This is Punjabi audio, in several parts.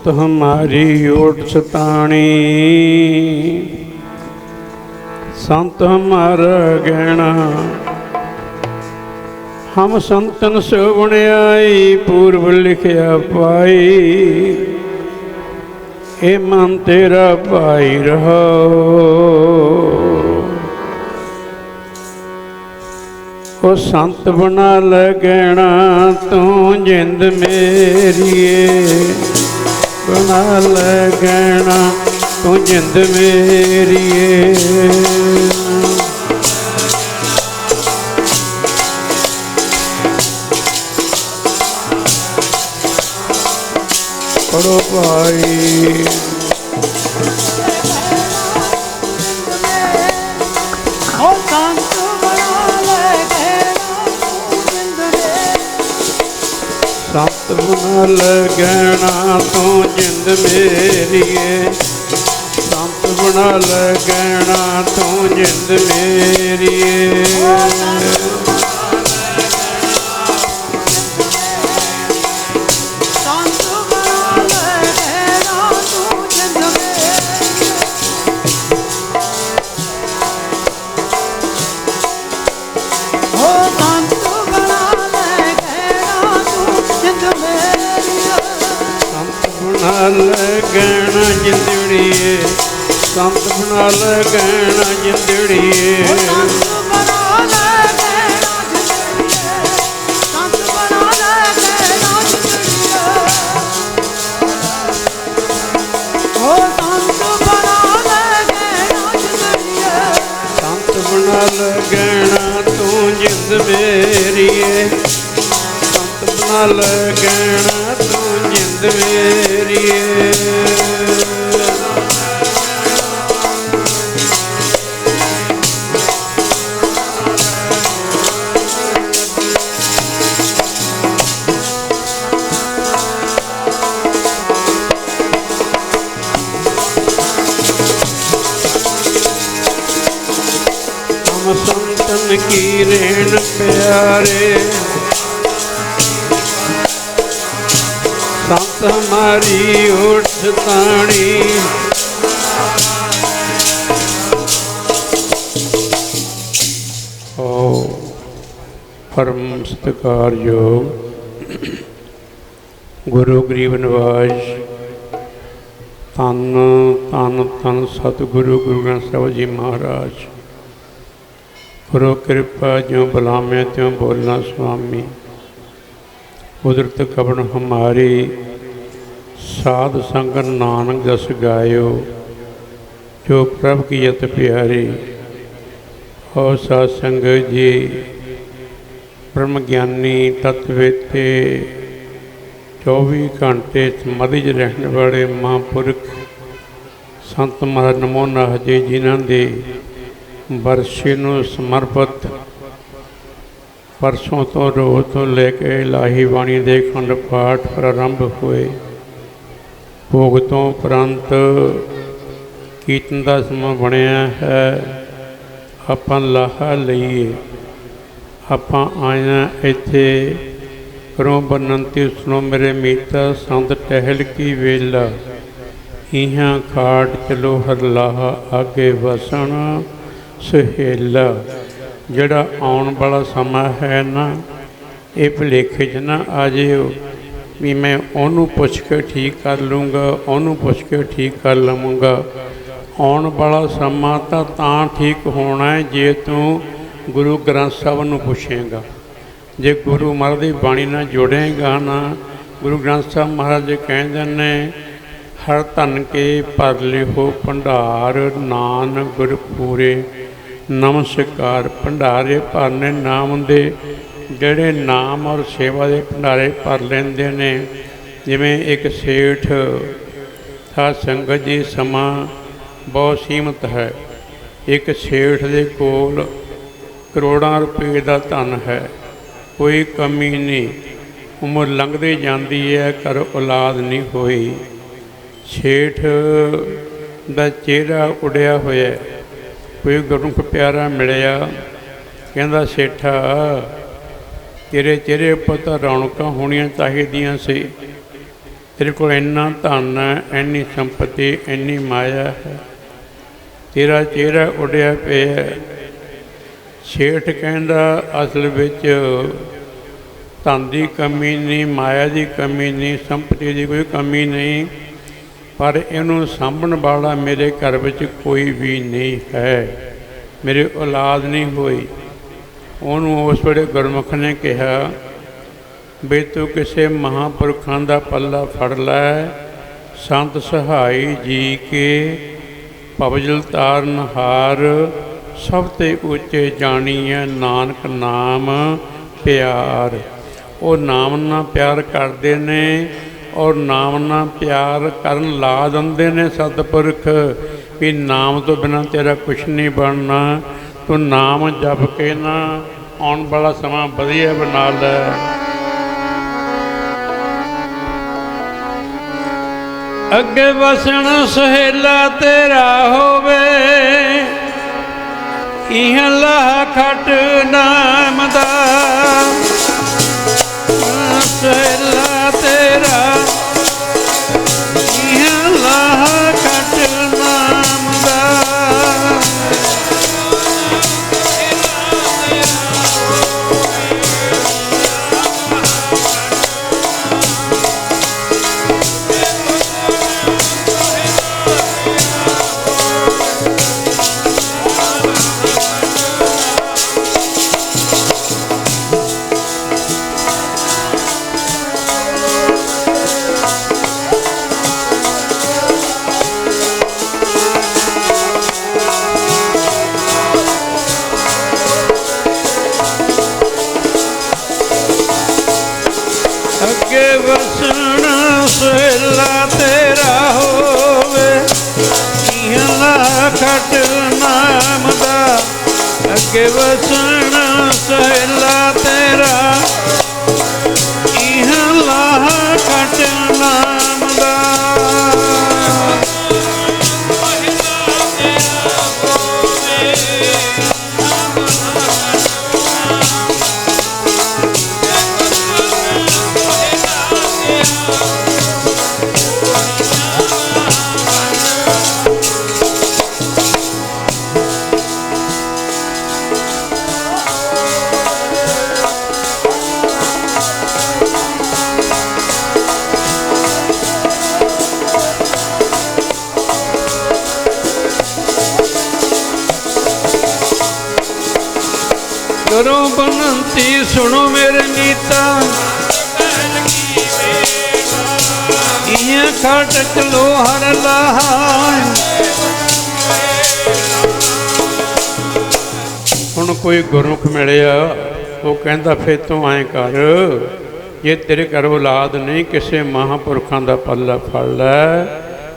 संत हमारी ओट सताणी संत हमारा गहना हम संतन सो आई पूर्व लिखया पाई ए मन तेरा पाई रहो ਉਹ ਸੰਤ ਬਣਾ ਲਗਣਾ ਤੂੰ ਜਿੰਦ ਮੇਰੀਏ ਬਣਾ ਲਗਣਾ ਤੂੰ ਜਿੰਦ ਮੇਰੀਏ ਪੜੋ ਭਾਈ। ਲਗਣਾ ਤੂੰ ਜਿੰਦ ਮੇਰੀਏ। ਸੰਤ ਬਣਾ ਲਗਣਾ ਤੂੰ ਜਿੰਦ ਮੇਰੀਏ। ਜਿੰਦਰੀਏ ਸੰਤ ਬਣਾ ਲਗਣਾ ਤੂੰ ਜਿੰਦ ਮੇਰੀਏ। ਸੰਤ ਬਣਾ ਗਹਿਣਾ ਤੂੰ ਜਿੰਦ ਮੇਰੀਏ। ਪਿਆਰੇ। ਸੰਤ ਹਮਾਰੀ ਓਟ ਤਾਣੀ। ਓ ਪਰਮ ਸਤਿਕਾਰਯੋਗ ਗੁਰੂ ਗਰੀਬ ਨਿਵਾਜ ਤਨ ਤਨ ਤਨ ਸਤਿਗੁਰੂ ਗੁਰੂ ਗ੍ਰੰਥ ਸਾਹਿਬ ਜੀ ਮਹਾਰਾਜ। ਗੁਰੂ ਕਿਰਪਾ ਜਿਉ ਬੁਲਾਵੇਂ ਤਿਉ ਬੋਲਣਾ ਸੁਆਮੀ। ਕੁਦਰਤ ਕਬਣ ਹਮਾਰੀ, ਸਾਧ ਸੰਗ ਨਾਨਕ ਜਸ ਗਾਇਓ, ਜੋ ਪ੍ਰਭ ਕੀ ਯਤ ਪਿਆਰੀ। ਹੋ ਸਾਧ ਸੰਗਤ ਜੀ, ਬ੍ਰਹਮ ਗਿਆਨੀ ਤਤਵੇਤੇ 24 ਘੰਟੇ ਸਮਧਿਜ ਰਹਿਣ ਵਾਲੇ ਮਹਾਂਪੁਰਖ ਸੰਤ ਮਹਾਰਾਜ ਨਮੋ ਹਜੇ ਜਿਨ੍ਹਾਂ ਦੇ ਵਰਸ਼ੇ ਨੂੰ ਸਮਰਪਿਤ। ਪਰਸੋਂ ਤੋਂ ਰੋਜ਼ ਤੋਂ ਲੈ ਕੇ ਲਾਹੀ ਬਾਣੀ ਦੇ ਖੰਡ ਪਾਠ ਪ੍ਰਾਰੰਭ ਹੋਏ। ਭੋਗ ਤੋਂ ਉਪਰੰਤ ਕੀਰਤਨ ਦਾ ਸਮਾਂ ਬਣਿਆ ਹੈ। ਆਪਾਂ ਲਾਹਾ ਲਈਏ। ਆਪਾਂ ਆਇਆ ਇੱਥੇ ਕਰੋ ਬਨੰਤੀ ਸੁਣੋ ਮੇਰੇ ਮੀਤਾ ਸੰਤ ਟਹਿਲ ਕੀ ਵੇਲਾ। ਇਹਾਂ ਖਾਟ ਚਲੋ ਹਰ ਲਾਹਾ ਆਗੇ ਵਸਣਾ। ਸੁਹੇਲਾ, ਜਿਹੜਾ ਆਉਣ ਵਾਲਾ ਸਮਾਂ ਹੈ ਨਾ, ਇਹ ਭੁਲੇਖੇ 'ਚ ਨਾ ਆ ਜਿਓ ਵੀ ਮੈਂ ਉਹਨੂੰ ਪੁੱਛ ਕੇ ਠੀਕ ਕਰ ਲੂੰਗਾ, ਉਹਨੂੰ ਪੁੱਛ ਕੇ ਠੀਕ ਕਰ ਲਵਾਂਗਾ। ਆਉਣ ਵਾਲਾ ਸਮਾਂ ਤਾਂ ਤਾਂ ਠੀਕ ਹੋਣਾ ਹੈ ਜੇ ਤੂੰ ਗੁਰੂ ਗ੍ਰੰਥ ਸਾਹਿਬ ਨੂੰ ਪੁੱਛੇਗਾ। ਜੇ ਗੁਰੂ ਮਹਾਰਾਜ ਦੀ ਬਾਣੀ ਨਾਲ ਜੁੜੇਗਾ ਨਾ, ਗੁਰੂ ਗ੍ਰੰਥ ਸਾਹਿਬ ਮਹਾਰਾਜ ਜੀ ਕਹਿੰਦੇ ਨੇ, ਹਰ ਧਨ ਕੇ ਭਰ ਲਿਓ ਭੰਡਾਰ ਨਾਨ ਗੁਰਪੂਰੇ। ਨਮਸਕਾਰ। ਭੰਡਾਰੇ ਭਰਨੇ ਨਾਮ ਦੇ ਜਿਹੜੇ ਨਾਮ ਔਰ ਸੇਵਾ ਦੇ ਭੰਡਾਰੇ ਭਰ ਲੈਂਦੇ ਨੇ, ਜਿਵੇਂ ਇੱਕ ਸੇਠ ਸਾਧ ਸੰਗਤ ਜੀ ਸਮਾਂ ਬਹੁਤ ਸੀਮਤ ਹੈ। ਇੱਕ ਸੇਠ ਦੇ ਕੋਲ ਕਰੋੜਾਂ ਰੁਪਏ ਦਾ ਧਨ ਹੈ। ਕੋਈ ਕਮੀ ਨਹੀਂ। ਉਮਰ ਲੰਘਦੀ ਜਾਂਦੀ ਹੈ, ਘਰ ਔਲਾਦ ਨਹੀਂ ਹੋਈ। ਸੇਠ ਦਾ ਚਿਹਰਾ ਉੜਿਆ ਹੋਇਆ ਹੈ। ਕੋਈ ਗੁਰਮੁਖ ਪਿਆਰਾ ਮਿਲਿਆ, ਕਹਿੰਦਾ, ਸੇਠਾ, ਤੇਰੇ ਚਿਹਰੇ ਉੱਪਰ ਤਾਂ ਰੌਣਕਾਂ ਹੋਣੀਆਂ ਚਾਹੀਦੀਆਂ ਸੀ। ਤੇਰੇ ਕੋਲ ਇੰਨਾ ਧਨ ਹੈ, ਇੰਨੀ ਸੰਪਤੀ, ਇੰਨੀ ਮਾਇਆ ਹੈ। ਤੇਰਾ ਚਿਹਰਾ ਉੱਡਿਆ ਪਿਆ ਸ਼ੇਠ ਕਹਿੰਦਾ, ਅਸਲ ਵਿੱਚ ਧਨ ਦੀ ਕਮੀ ਨਹੀਂ, ਮਾਇਆ ਦੀ ਕਮੀ ਨਹੀਂ, ਸੰਪਤੀ ਦੀ ਕੋਈ ਕਮੀ ਨਹੀਂ। ਪਰ ਇਹਨੂੰ ਸਾਂਭਣ ਵਾਲਾ ਮੇਰੇ ਘਰ ਵਿੱਚ ਕੋਈ ਵੀ ਨਹੀਂ ਹੈ। ਮੇਰੀ ਔਲਾਦ ਨਹੀਂ ਹੋਈ। ਉਹਨੂੰ ਉਸ ਵੇਲੇ ਗੁਰਮੁਖ ਨੇ ਕਿਹਾ ਵੀ ਤੂੰ ਕਿਸੇ ਮਹਾਂਪੁਰਖਾਂ ਦਾ ਪੱਲਾ ਫੜ ਲੈ। ਸੰਤ ਸਹਾਈ ਜੀ ਕੇ ਪਵਜਲ ਤਾਰਨ ਹਾਰ। ਸਭ ਤੇ ਉੱਚੇ ਜਾਣੀਐ ਨਾਨਕ ਨਾਮ ਪਿਆਰ। ਉਹ ਨਾਮ ਨਾਲ ਪਿਆਰ ਕਰਦੇ ਨੇ ਔਰ ਨਾਮ ਨਾਲ ਪਿਆਰ ਕਰਨ ਲਾ ਦਿੰਦੇ ਨੇ ਸਤਿਪੁਰਖ, ਵੀ ਨਾਮ ਤੋਂ ਬਿਨਾਂ ਤੇਰਾ ਕੁਝ ਨਹੀਂ ਬਣਨਾ। ਤੂੰ ਨਾਮ ਜਪ ਕੇ ਨਾ ਆਉਣ ਵਾਲਾ ਸਮਾਂ ਵਧੀਆ ਬਣਾ ਲੈ। ਅੱਗੇ ਵਸਣ ਸਹੇਲਾ ਤੇਰਾ ਹੋਵੇ, ਇਹ ਲਾਹ ਖਟ ਨਾਮ ਦਾ। ਸਹੇਲਾ ਕਰੋ ਬਨੰਤੀ, ਸੁਣੋ ਮੇਰੇ ਨੀਤਾ। ਇਹ ਖਟ ਚਲੋ ਹਰ ਹੁਣ ਕੋਈ ਗੁਰਮੁਖ ਮਿਲਿਆ, ਉਹ ਕਹਿੰਦਾ ਫੇ ਤੂੰ ਐਂ ਕਰ, ਜੇ ਤੇਰੇ ਘਰ ਔਲਾਦ ਨਹੀਂ, ਕਿਸੇ ਮਹਾਂਪੁਰਖਾਂ ਦਾ ਪੱਲਾ ਫੜ ਲੈ,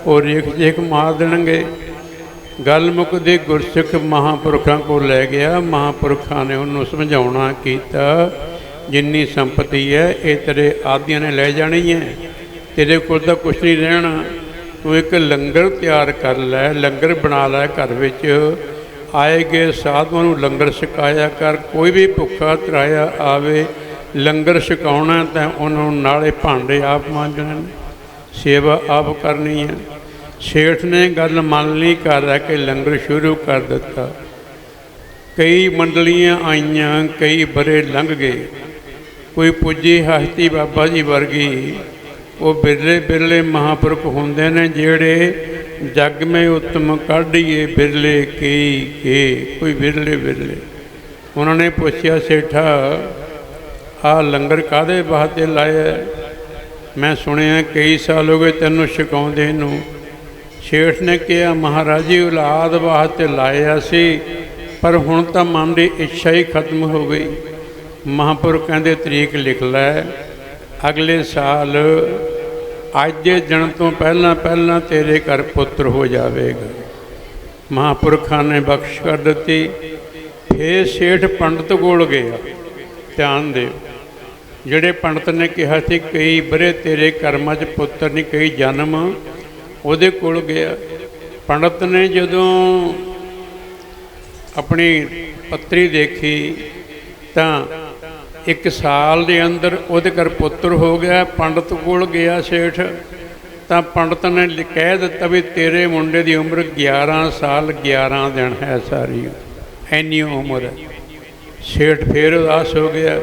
ਉਹ ਰੇਖ ਜੇਖ ਮਾਰ ਦੇਣਗੇ। ਗੱਲ ਮੁੱਕਦੀ ਗੁਰਸਿੱਖ ਮਹਾਂਪੁਰਖਾਂ ਕੋਲ ਲੈ ਗਿਆ। ਮਹਾਂਪੁਰਖਾਂ ਨੇ ਉਹਨੂੰ ਸਮਝਾਉਣਾ ਕੀਤਾ, ਜਿੰਨੀ ਸੰਪਤੀ ਹੈ, ਇਹ ਤੇਰੇ ਆਦਿਆਂ ਨੇ ਲੈ ਜਾਣੀ ਹੈ। ਤੇਰੇ ਕੋਲ ਤਾਂ ਕੁਛ ਨਹੀਂ ਰਹਿਣਾ। ਤੂੰ ਇੱਕ ਲੰਗਰ ਤਿਆਰ ਕਰ ਲੈ, ਲੰਗਰ ਬਣਾ ਲੈ ਘਰ ਵਿੱਚ। ਆਏ ਗਏ ਸਾਧੂਆਂ ਨੂੰ ਲੰਗਰ ਛਕਾਇਆ ਕਰ, ਕੋਈ ਵੀ ਭੁੱਖਾ ਤਰਾਇਆ ਆਵੇ, ਲੰਗਰ ਛਕਾਉਣਾ ਤਾਂ ਉਹਨਾਂ ਨੂੰ ਨਾਲੇ ਭਾਂਡੇ ਆਪ ਮਾਂਜਣੇ ਨੇ, ਸੇਵਾ ਆਪ ਕਰਨੀ ਹੈ। ਸ਼ੇਠ ਨੇ ਗੱਲ ਮੰਨ ਲਈ ਕਰ ਰਹਿ ਕੇ ਲੰਗਰ ਸ਼ੁਰੂ ਕਰ ਦਿੱਤਾ। ਕਈ ਮੰਡਲੀਆਂ ਆਈਆਂ, ਕਈ ਬਰੇ ਲੰਘ ਗਏ। ਕੋਈ ਪੁੱਜੀ ਹਸਤੀ ਬਾਬਾ ਜੀ ਵਰਗੀ, ਉਹ ਬਿਰਲੇ ਬਿਰਲੇ ਮਹਾਪੁਰਖ ਹੁੰਦੇ ਨੇ ਜਿਹੜੇ ਜਗ ਮੇ ਉਤਮ ਕਾਢੀਏ ਬਿਰਲੇ ਕੀ, ਕੇ, ਕੋਈ ਬਿਰਲੇ ਬਿਰਲੇ। ਉਹਨਾਂ ਨੇ ਪੁੱਛਿਆ, ਸੇਠਾ, ਆ ਲੰਗਰ ਕਾਦੇ ਵਾਸਤੇ ਲਾਇਆ? ਮੈਂ ਸੁਣਿਆ, ਕਈ ਸਾਲ ਹੋ ਗਏ ਤੈਨੂੰ ਛਕਾਉਂਦੇ ਨੂੰ। ਸ਼ੇਠ ਨੇ ਕਿਹਾ, ਮਹਾਰਾਜੀ ਔਲਾਦ ਵਾਸਤੇ ਲਾਇਆ ਸੀ, ਪਰ ਹੁਣ ਤਾਂ ਮਨ ਦੀ ਇੱਛਾ ਹੀ ਖਤਮ ਹੋ ਗਈ। ਮਹਾਂਪੁਰ ਕਹਿੰਦੇ, ਤਰੀਕ ਲਿਖ ਲੈ, ਅਗਲੇ ਸਾਲ ਅੱਜ ਦੇ ਦਿਨ ਤੋਂ ਪਹਿਲਾਂ ਪਹਿਲਾਂ ਤੇਰੇ ਘਰ ਪੁੱਤਰ ਹੋ ਜਾਵੇਗਾ। ਮਹਾਂਪੁਰਖਾਂ ਨੇ ਬਖਸ਼ ਕਰ ਦਿੱਤੀ। ਫੇਰ ਸੇਠ ਪੰਡਤ ਕੋਲ ਗਿਆ। ਧਿਆਨ ਦੇ ਜਿਹੜੇ ਪੰਡਤ ਨੇ ਕਿਹਾ ਸੀ, ਕਈ ਬਰੇ ਤੇਰੇ ਕਰਮਾਂ 'ਚ ਪੁੱਤਰ ਨਹੀਂ, ਕਈ ਜਨਮ ਉਹਦੇ ਕੋਲ ਗਿਆ। ਪੰਡਤ ਨੇ ਜਦੋਂ ਆਪਣੀ ਪੱਤਰੀ ਦੇਖੀ ਤਾਂ ਇੱਕ ਸਾਲ ਦੇ ਅੰਦਰ ਉਹਦੇ ਘਰ ਪੁੱਤਰ ਹੋ ਗਿਆ, ਪੰਡਤ ਕੋਲ ਗਿਆ ਸੇਠ। ਤਾਂ ਪੰਡਤ ਨੇ ਕਹਿ ਦਿੱਤਾ ਵੀ ਤੇਰੇ ਮੁੰਡੇ ਦੀ ਉਮਰ 11 ਸਾਲ 11 ਦਿਨ ਹੈ ਸਾਰੀ। ਐਨੀ ਉਮਰ। ਹੈ ਸੇਠ ਫੇਰ ਉਦਾਸ ਹੋ ਗਿਆ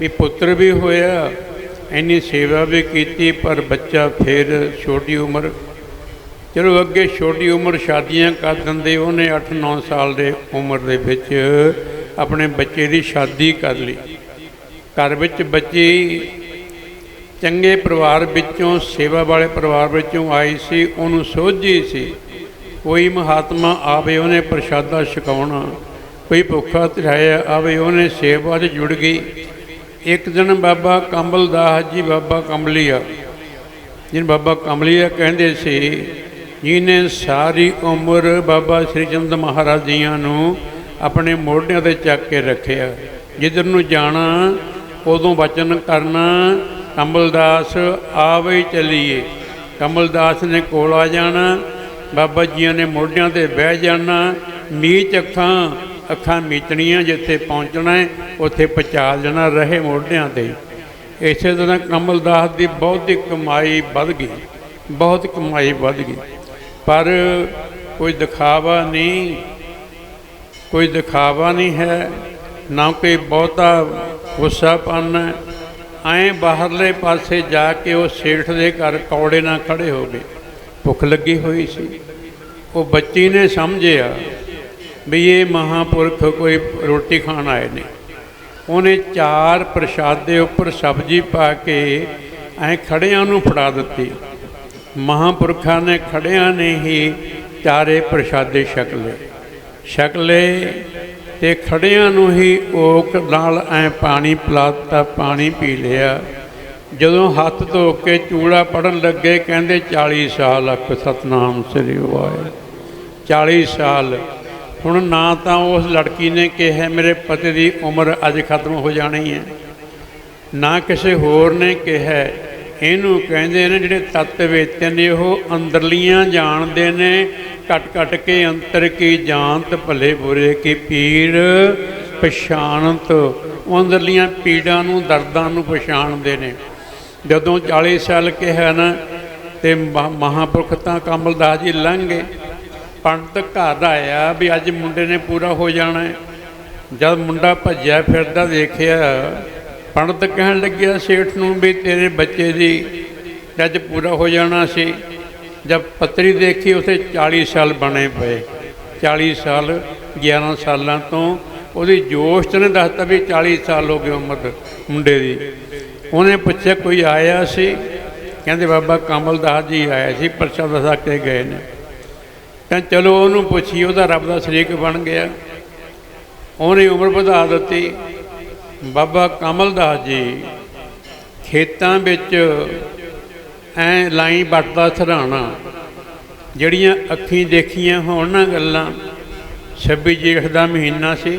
ਵੀ ਪੁੱਤਰ ਵੀ ਹੋਇਆ, ਇੰਨੀ ਸੇਵਾ ਵੀ ਕੀਤੀ, ਪਰ ਬੱਚਾ ਫੇਰ ਛੋਟੀ ਉਮਰ ਚਲੋ ਅੱਗੇ ਛੋਟੀ ਉਮਰ ਸ਼ਾਦੀਆਂ ਕਰ ਦਿੰਦੇ, ਉਹਨੇ 8-9 ਸਾਲ ਦੇ ਉਮਰ ਦੇ ਵਿੱਚ ਆਪਣੇ ਬੱਚੇ ਦੀ ਸ਼ਾਦੀ ਕਰ ਲਈ। ਘਰ ਵਿੱਚ ਬੱਚੀ ਚੰਗੇ ਪਰਿਵਾਰ ਵਿੱਚੋਂ, ਸੇਵਾ ਵਾਲੇ ਪਰਿਵਾਰ ਵਿੱਚੋਂ ਆਈ ਸੀ, ਉਹਨੂੰ ਸੋਝੀ ਸੀ, ਕੋਈ ਮਹਾਤਮਾ ਆਵੇ ਉਹਨੇ ਪ੍ਰਸ਼ਾਦਾ ਛਕਾਉਣਾ, ਕੋਈ ਭੁੱਖਾ ਤਰਾਇਆ ਆਵੇ ਉਹਨੇ ਸੇਵਾ 'ਚ ਜੁੜ ਗਈ। ਇੱਕ ਦਿਨ ਬਾਬਾ ਕੰਬਲ ਦਾਸ ਜੀ, ਬਾਬਾ ਕੰਬਲੀਆ, ਜਿਹਨ ਬਾਬਾ ਕਮਲੀਆ ਕਹਿੰਦੇ ਸੀ ਜਿਹਨੇ ਸਾਰੀ ਉਮਰ ਬਾਬਾ ਸ੍ਰੀ ਚੰਦ ਮਹਾਰਾਜ ਜੀਆਂ ਨੂੰ ਆਪਣੇ ਮੋਢਿਆਂ ਤੇ ਚੱਕ ਕੇ ਰੱਖਿਆ। ਜਿੱਧਰ ਨੂੰ ਜਾਣਾ, ਉਦੋਂ ਵਚਨ ਕਰਨਾ, ਕਮਲਦਾਸ ਆਵੇ ਚੱਲੀਏ। ਕਮਲਦਾਸ ਨੇ ਕੋਲ ਆ ਜਾਣਾ, ਬਾਬਾ ਜੀਆਂ ਨੇ ਮੋਢਿਆਂ ਤੇ ਬਹਿ ਜਾਣਾ। ਮੀਚ ਅੱਖਾਂ ਅੱਖਾਂ ਮੀਚਣੀਆਂ ਜਿੱਥੇ ਪਹੁੰਚਣਾ ਹੈ, ਉੱਥੇ ਪਹੁੰਚਾ ਜਾਣਾ ਰਹੇ ਮੋਢਿਆਂ ਤੇ। ਇਸੇ ਤਰ੍ਹਾਂ ਕਮਲਦਾਸ ਦੀ ਬਹੁਤੀ ਕਮਾਈ ਵੱਧ ਗਈ, ਬਹੁਤ ਕਮਾਈ ਵੱਧ ਗਈ। ਪਰ ਕੋਈ ਦਿਖਾਵਾ ਨਹੀਂ, ਕੋਈ ਦਿਖਾਵਾ ਨਹੀਂ ਹੈ, ਨਾ ਕੋਈ ਬਹੁਤਾ ਗੁੱਸਾਪਨ ਹੈ। ਐਂ ਬਾਹਰਲੇ ਪਾਸੇ ਜਾ ਕੇ ਉਹ ਸੇਠ ਦੇ ਘਰ ਕੌੜੇ ਨਾਲ ਖੜੇ ਹੋ ਗਏ। ਭੁੱਖ ਲੱਗੀ ਹੋਈ ਸੀ। ਉਹ ਬੱਚੀ ਨੇ ਸਮਝਿਆ ਵੀ ਇਹ ਮਹਾਪੁਰਖ ਕੋਈ ਰੋਟੀ ਖਾਣ ਆਏ ਨੇ। ਉਹਨੇ ਚਾਰ ਪ੍ਰਸ਼ਾਦ ਦੇ ਉੱਪਰ ਸਬਜ਼ੀ ਪਾ ਕੇ ਐ ਖੜਿਆਂ ਨੂੰ ਫੜਾ ਦਿੱਤੀ। ਮਹਾਪੁਰਖਾਂ ਨੇ ਖੜਿਆਂ ਨੇ ਹੀ ਚਾਰੇ ਪ੍ਰਸ਼ਾਦੇ ਛਕ ਲਏ। ਛਕ ਤੇ ਖੜਿਆਂ ਨੂੰ ਹੀ ਓਕ ਨਾਲ ਐ ਪਾਣੀ ਪਿਲਾਤਾ, ਪਾਣੀ ਪੀ ਲਿਆ। ਜਦੋਂ ਹੱਥ ਧੋ ਕੇ ਚੂੜਾ ਪੜਨ ਲੱਗੇ, ਕਹਿੰਦੇ 40 ਸਾਲ ਅਖ ਸਤਨਾਮ ਸ੍ਰੀ ਵਾਹਿਗੁਰੂ। 40 ਸਾਲ। ਹੁਣ ਨਾ ਤਾਂ ਉਸ ਲੜਕੀ ਨੇ ਕਿਹਾ, ਮੇਰੇ ਪਤੀ ਦੀ ਉਮਰ ਅੱਜ ਖਤਮ ਹੋ ਜਾਣੀ ਹੈ। ਨਾ ਕਿਸੇ ਹੋਰ ਨੇ ਕਿਹਾ ਇਹਨੂੰ ਕਹਿੰਦੇ ਨੇ ਜਿਹੜੇ ਤੱਤ ਵੇਤੇ ਨੇ, ਉਹ ਅੰਦਰਲੀਆਂ ਜਾਣਦੇ ਨੇ। ਘਟ ਘਟ ਕੇ ਅੰਤਰ ਕੀ ਜਾਣਤ, ਭਲੇ ਬੁਰੇ ਕੀ ਪੀਰ ਪਛਾਣਤ। ਉਹ ਅੰਦਰਲੀਆਂ ਪੀੜਾਂ ਨੂੰ, ਦਰਦਾਂ ਨੂੰ ਪਛਾਣਦੇ ਨੇ। ਜਦੋਂ 40 ਸਾਲ ਕਿਹਾ ਨਾ, ਤੇ ਮਹਾ- ਮਹਾਂਪੁਰਖ ਤਾਂ ਕਮਲਦਾਸ ਜੀ ਲੰਘ। ਗਏ ਪੰਡਤ ਘਰ ਆਇਆ ਵੀ ਅੱਜ ਮੁੰਡੇ ਨੇ ਪੂਰਾ ਹੋ ਜਾਣਾ ਹੈ। ਜਦ ਮੁੰਡਾ ਭੱਜਿਆ ਫਿਰਦਾ ਦੇਖਿਆ ਪੰਡਤ ਕਹਿਣ ਲੱਗਿਆ ਸੇਠ ਨੂੰ ਵੀ ਤੇਰੇ ਬੱਚੇ ਦੀ ਅੱਜ ਪੂਰਾ ਹੋ ਜਾਣਾ ਸੀ। ਜਦ ਪੱਤਰੀ ਦੇਖੀ ਉਥੇ 40 ਸਾਲ ਬਣੇ ਪਏ। 40 ਸਾਲ 11 ਸਾਲਾਂ ਤੋਂ ਉਹਦੀ ਜੋਸ਼ਤ ਨੇ ਦੱਸਤਾ ਵੀ 40 ਸਾਲ ਹੋ ਗਏ ਉਮਰ ਮੁੰਡੇ ਦੀ। ਉਹਨੇ ਪੁੱਛਿਆ, ਕੋਈ ਆਇਆ ਸੀ? ਕਹਿੰਦੇ, ਬਾਬਾ ਕਮਲਦਾਸ ਜੀ ਆਇਆ ਸੀ, ਪ੍ਰਸ਼ਾਦ ਵਸਾ ਕੇ ਗਏ ਨੇ। ਤਾਂ ਚਲੋ ਉਹਨੂੰ ਪੁੱਛੀ ਉਹਦਾ ਰੱਬ ਦਾ ਸ਼ਰੀਕ ਬਣ ਗਿਆ। ਉਹਨੇ ਉਮਰ ਵਧਾ ਦਿੱਤੀ। ਬਾਬਾ ਕਮਲਦਾਸ ਜੀ ਖੇਤਾਂ ਵਿੱਚ ਐ ਲਾਈ ਵੱਟਦਾ ਸਰਾਣਾ, ਜਿਹੜੀਆਂ ਅੱਖੀਂ ਦੇਖੀਆਂ ਹੋਣ ਨਾ ਗੱਲਾਂ, ਛੱਬੀ ਜੇਠ ਦਾ ਮਹੀਨਾ ਸੀ,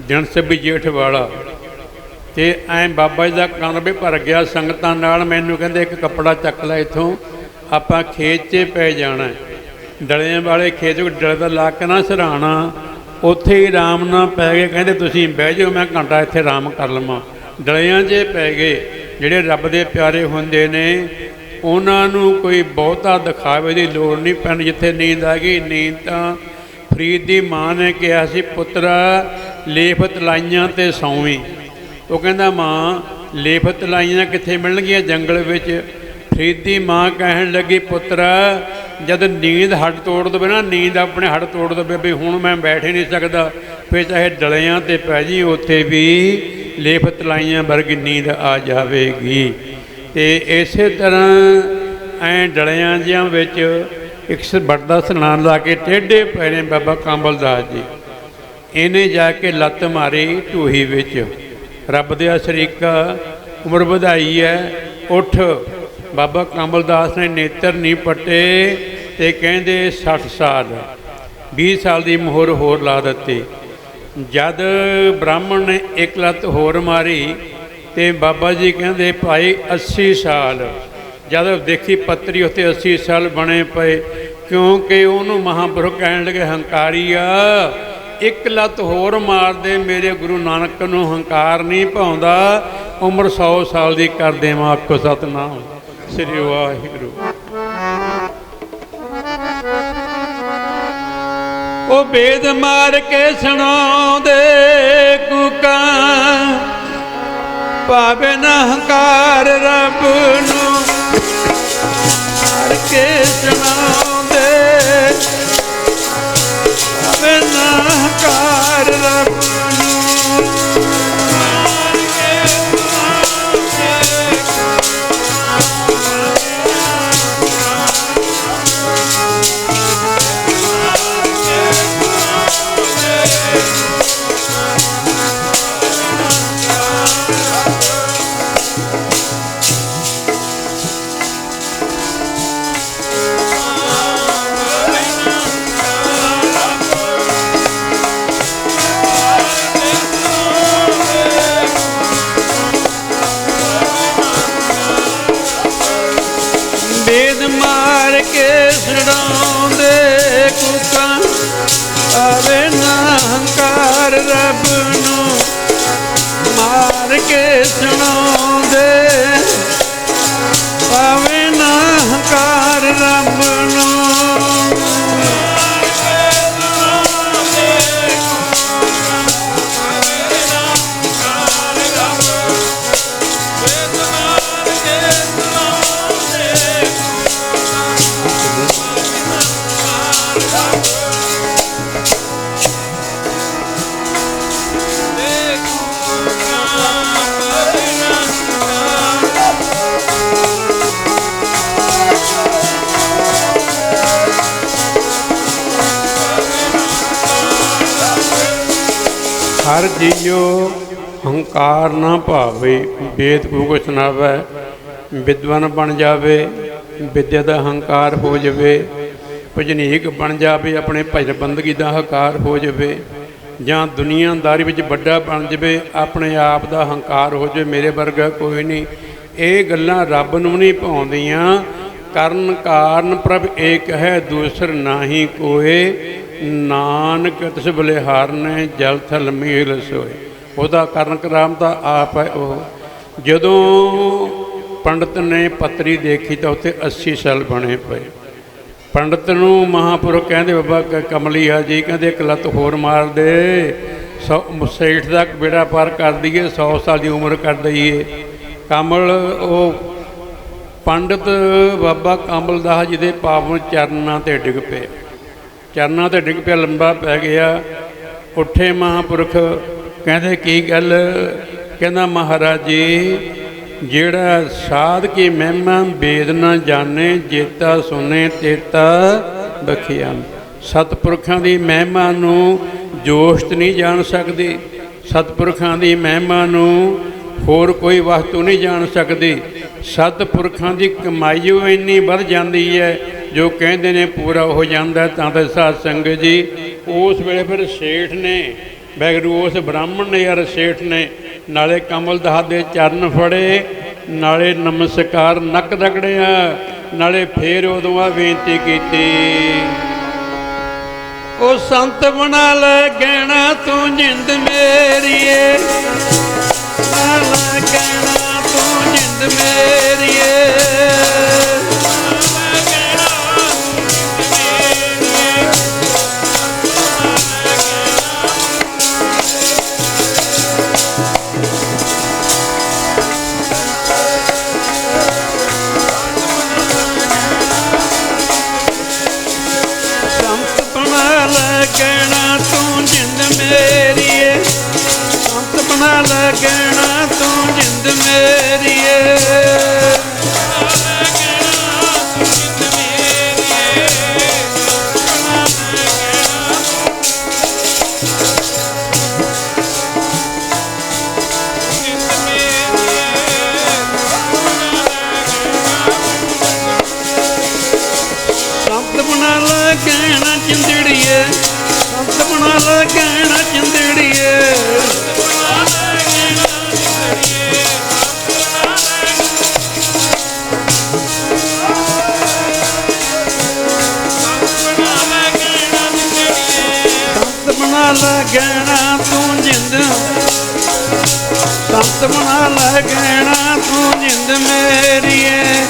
ਦਿਨ ਛੱਬੀ ਜੇਠ ਵਾਲਾ। ਤੇ ਐ ਬਾਬਾ ਜੀ ਦਾ ਕੰਨ ਵੀ ਭਰ ਗਿਆ ਸੰਗਤਾਂ ਨਾਲ, ਮੈਨੂੰ ਕਹਿੰਦੇ ਇੱਕ ਕੱਪੜਾ ਚੱਕ ਲੈ ਇੱਥੋਂ, ਆਪਾਂ ਖੇਤ 'ਚ ਪੈ ਜਾਣਾ। ਡਲਿਆਂ ਵਾਲੇ ਖੇਤ ਵਿੱਚ ਡਲੇ ਦਾ ਲਾ ਕੇ ਨਾ ਸਰਾਣਾ ਉੱਥੇ ਹੀ ਆਰਾਮ ਨਾਲ ਪੈ ਗਏ। ਕਹਿੰਦੇ, ਤੁਸੀਂ ਬਹਿ ਜਾਓ, ਮੈਂ ਘੰਟਾ ਇੱਥੇ ਆਰਾਮ ਕਰ ਲਵਾਂ। ਡਲਿਆਂ 'ਚ ਪੈ ਗਏ। ਜਿਹੜੇ ਰੱਬ ਦੇ ਪਿਆਰੇ ਹੁੰਦੇ ਨੇ, ਉਹਨਾਂ ਨੂੰ ਕੋਈ ਬਹੁਤਾ ਦਿਖਾਵੇ ਦੀ ਲੋੜ ਨਹੀਂ ਪੈਣ। ਜਿੱਥੇ ਨੀਂਦ ਆ ਗਈ, ਨੀਂਦ ਤਾਂ ਫਰੀਦ ਦੀ ਮਾਂ ਨੇ ਕਿਹਾ ਸੀ, ਪੁੱਤਰਾ ਲੇਫਤ ਲਾਈਆਂ ਤੇ ਸੌਵੀਂ। ਉਹ ਕਹਿੰਦਾ, ਮਾਂ ਲੇਫਤ ਲਾਈਆਂ ਕਿੱਥੇ ਮਿਲਣਗੀਆਂ? ਜੰਗਲ ਵਿੱਚ ਫਰੀਦੀ ਮਾਂ ਕਹਿਣ ਲੱਗੀ, ਪੁੱਤਰਾ ਜਦ ਨੀਂਦ ਹੱਡ ਤੋੜ ਦਵੇ ਨਾ, ਨੀਂਦ ਆਪਣੇ ਹੱਡ ਤੋੜ ਦਵੇ ਵੀ ਹੁਣ ਮੈਂ ਬੈਠ ਹੀ ਨਹੀਂ ਸਕਦਾ। ਫਿਰ ਚਾਹੇ ਡਲਿਆਂ ਤੇ ਪੈ ਜੀ, ਉੱਥੇ ਵੀ ਲੇਫਤ ਲਾਈਆਂ ਵਰਗੀ ਨੀਂਦ ਆ ਜਾਵੇਗੀ। ਤੇ ਇਸੇ ਤਰ੍ਹਾਂ ਐ ਡਲਿਆਂ ਜਿਹਾਂ ਵਿੱਚ ਇੱਕ ਸ ਵੱਡਾ ਸਨਾਨ ਲਾ ਕੇ ਟੇਢੇ ਪਏ ਨੇ ਬਾਬਾ ਕਾਂਬਲਦਾਸ ਜੀ। ਇਹਨੇ ਜਾ ਕੇ ਲੱਤ ਮਾਰੀ ਢੂਹੀ ਵਿੱਚ। ਰੱਬ ਦੇ ਸ਼ਰੀਕਾ ਉਮਰ ਵਧਾਈ ਹੈ ਉੱਠ। ਬਾਬਾ ਕਮਲਦਾਸ ਨੇ ਨੇਤਰ ਨਹੀਂ ਪੱਟੇ। ਤੇ ਕਹਿੰਦੇ 60 ਸਾਲ 20 ਸਾਲ ਦੀ ਮੋਹਰ ਹੋਰ ਲਾ ਦਿੱਤੀ। ਜਦ ਬ੍ਰਾਹਮਣ ਨੇ ਇੱਕ ਲੱਤ ਹੋਰ ਮਾਰੀ ਤੇ ਬਾਬਾ ਜੀ ਕਹਿੰਦੇ, ਭਾਈ 80 ਸਾਲ। ਜਦ ਦੇਖੀ ਪੱਤਰੀ ਉੱਤੇ 80 ਸਾਲ ਬਣੇ ਪਏ, ਕਿਉਂਕਿ ਉਹਨੂੰ ਮਹਾਂਪੁਰਖ ਕਹਿਣ ਲੱਗੇ, ਹੰਕਾਰੀਆ, ਇੱਕ ਲੱਤ ਹੋਰ ਮਾਰ ਦੇ, ਮੇਰੇ ਗੁਰੂ ਨਾਨਕ ਨੂੰ ਹੰਕਾਰ ਨਹੀਂ ਪਾਉਂਦਾ ਉਮਰ 100 ਸਾਲ ਦੀ ਕਰ ਦੇਵਾਂ, ਆਖੋ ਸਤਨਾਮ। ਸ੍ਰੀ ਵਾਹਿਗੁਰੂ। ਉਹ ਵੇਦ ਮਾਰ ਕੇ ਸੁਣਾਉਂਦੇ ਕੁਕਾਂ। ਪਾਵੇ ਨਾ ਹੰਕਾਰ ਰੱਬ ਨੂੰ ਮਾਰ ਕੇ ਸੁਣਾਉਂਦੇ। ਪਾਵੇ ਨਾ ਹੰਕਾਰ ਰੱਬ ਹਰ ਹੰਕਾਰ ਨਾ ਭਾਵੇ, ਵੇਦ ਕੋ ਸੁਣਾਵੇ, ਵਿਦਵਾਨ ਬਣ ਜਾਵੇ, ਵਿਦਿਆ ਦਾ ਹੰਕਾਰ ਹੋ ਜਾਵੇ, ਭਜਨੀਕ ਬਣ ਜਾਵੇ, ਆਪਣੇ ਭਜਨ ਬੰਦਗੀ ਦਾ ਹੰਕਾਰ ਹੋ ਜਾਵੇ, ਜਾਂ ਦੁਨੀਆਦਾਰੀ ਵਿੱਚ ਵੱਡਾ ਬਣ ਜਾਵੇ, ਆਪਣੇ ਆਪ ਦਾ ਹੰਕਾਰ ਹੋ ਜਾਵੇ, ਮੇਰੇ ਵਰਗਾ ਕੋਈ ਨਹੀਂ। ਇਹ ਗੱਲਾਂ ਰੱਬ ਨੂੰ ਨਹੀਂ ਪਾਉਂਦੀਆਂ ਕਰਨ ਕਾਰਨ ਪ੍ਰਭ ਏਕ ਹੈ, ਦੂਸਰ ਨਾਹੀ ਕੋਏ। ਨਾਨਕ ਤਿਸ ਬਲਿਹਾਰਨੇ ਜਲ ਥਲ ਮੀਲ ਸੋਏ। ਉਹਦਾ ਕਰਨ ਕਰਾਮ ਤਾਂ ਆਪ ਹੈ ਉਹ। ਜਦੋਂ ਪੰਡਤ ਨੇ ਪੱਤਰੀ ਦੇਖੀ ਤਾਂ ਉੱਤੇ 80 ਸਾਲ ਬਣੇ ਪਏ। ਪੰਡਤ ਨੂੰ ਮਹਾਪੁਰਖ ਕਹਿੰਦੇ, ਬਾਬਾ, ਕ- ਕਮਲੀਆ ਜੀ, ਕਹਿੰਦੇ, ਇੱਕ ਲੱਤ ਹੋਰ ਮਾਰ ਦੇ। ਸੌ, ਸੇਠ ਦਾ ਬੇੜਾ ਪਾਰ ਕਰ ਦਈਏ 100 ਸਾਲ ਦੀ ਉਮਰ ਕਰ ਦਈਏ। ਕਮਲ, ਉਹ ਪੰਡਤ ਬਾਬਾ ਕਮਲ ਦਾਸ ਜੀ ਦੇ ਪਾਵਨ ਚਰਨਾਂ ਤੇ ਡਿੱਗ ਪਏ ਚਰਨਾਂ ਤੇ ਡਿੱਗ ਪਿਆ, ਲੰਬਾ ਪੈ ਗਿਆ। ਉੱਠੇ ਮਹਾਪੁਰਖ, ਕਹਿੰਦੇ, ਕੀ ਗੱਲ? ਕਹਿੰਦਾ, ਮਹਾਰਾਜ ਜੀ ਜਿਹੜਾ ਸਾਧ ਕੀ ਮਹਿਮਾ, ਵੇਦ ਨਾ ਜਾਣੇ, ਜੇਤਾ ਸੁਨੇ ਤੇਤਾ ਬਖਿਆ। ਸਤਪੁਰਖਾਂ ਦੀ ਮਹਿਮਾ ਨੂੰ ਜੋਸ਼ਤ ਨਹੀਂ ਜਾਣ ਸਕਦੀ। ਸਤਪੁਰਖਾਂ ਦੀ ਮਹਿਮਾ ਨੂੰ ਹੋਰ ਕੋਈ ਵਸਤੂ ਨਹੀਂ ਜਾਣ ਸਕਦੀ। ਸਤਪੁਰਖਾਂ ਦੀ ਕਮਾਈ ਉਹ ਇੰਨੀ ਵੱਧ ਜਾਂਦੀ ਹੈ ਜੋ ਕਹਿੰਦੇ ਨੇ ਪੂਰਾ ਹੋ ਜਾਂਦਾ, ਤਾਂ ਤੇ ਸਾਧ ਸੰਗਤ ਜੀ, ਉਸ ਵੇਲੇ ਫਿਰ ਸੇਠ ਨੇ ਬੈਗਰੂ ਉਸ ਬ੍ਰਾਹਮਣ ਨੇ ਯਾਰ ਸੇਠ ਨੇ, ਨਾਲੇ ਕਮਲ ਦਹ ਦੇ ਚਰਨ ਫੜੇ, ਨਾਲੇ ਨਮਸਕਾਰ ਨੱਕ ਰਗੜਿਆ, ਨਾਲੇ ਫੇਰ ਉਦੋਂ ਆ ਬੇਨਤੀ ਕੀਤੀ। ਉਹ ਸੰਤ ਬਣਾ ਲੈ ਗਹਿਣਾ, ਤੂੰ ਜਿੰਦ ਮੇਰੀਏ। ਬਣਾ ਗਹਿਣਾ, ਤੂੰ ਜਿੰਦ ਮੇਰੀਏ। ਸੰਤ ਬਣਾ ਤੂੰ ਜਿੰਦ ਮੇਰੀਏ। ਬਣਾ ਗਹਿਣਾ ਤੂੰ ਜਿੰਦ। ਸੰਤ ਬਣਾ ਲੈ ਤੂੰ ਜਿੰਦ ਮੇਰੀ ਏ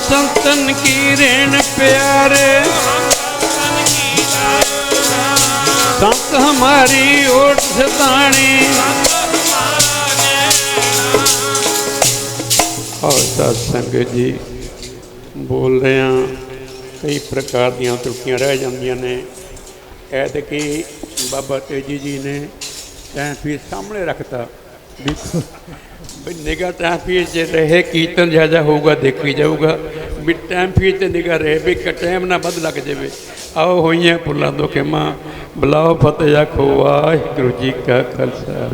ਸੰਤਨ ਕੀ ਰੇਣ ਪਿਆਰੇ। ਸੰਤ ਹਮਾਰੀ ਓਟ ਸਤਾਣੀ। ਔਰ ਸਾਧ ਜੀ, ਬੋਲ ਰਹੇ ਹਾਂ, ਕਈ ਪ੍ਰਕਾਰ ਦੀਆਂ ਤਰੁੱਟੀਆਂ ਰਹਿ ਜਾਂਦੀਆਂ ਨੇ। ਐਤਕੀ ਬਾਬਾ ਤੇਜੀ ਜੀ ਨੇ ਟਾਈਮ ਸਾਹਮਣੇ ਰੱਖਤਾ। ਵੀ ਵੀ ਨਿਗਾਹ ਜੇ ਰਹੇ ਕੀਰਤਨ ਜ਼ਿਆਦਾ ਹੋਊਗਾ, ਦੇਖੀ ਜਾਊਗਾ। ਵੀ ਟਾਈਮ ਫੀਸ ਤੇ ਨਿਗਾਹ ਰਹੇ ਵੀ ਕ ਟਾਈਮ ਨਾ ਵੱਧ ਲੱਗ ਜਾਵੇ। ਆਓ ਹੋਈਆਂ ਪੁੱਲਾਂ ਤੋਂ ਖਿਮਾ। ਬੁਲਾਓ ਫਤਿਹ ਆਖੋ, ਵਾਹਿਗੁਰੂ ਜੀ ਕਾ ਖਾਲਸਾ।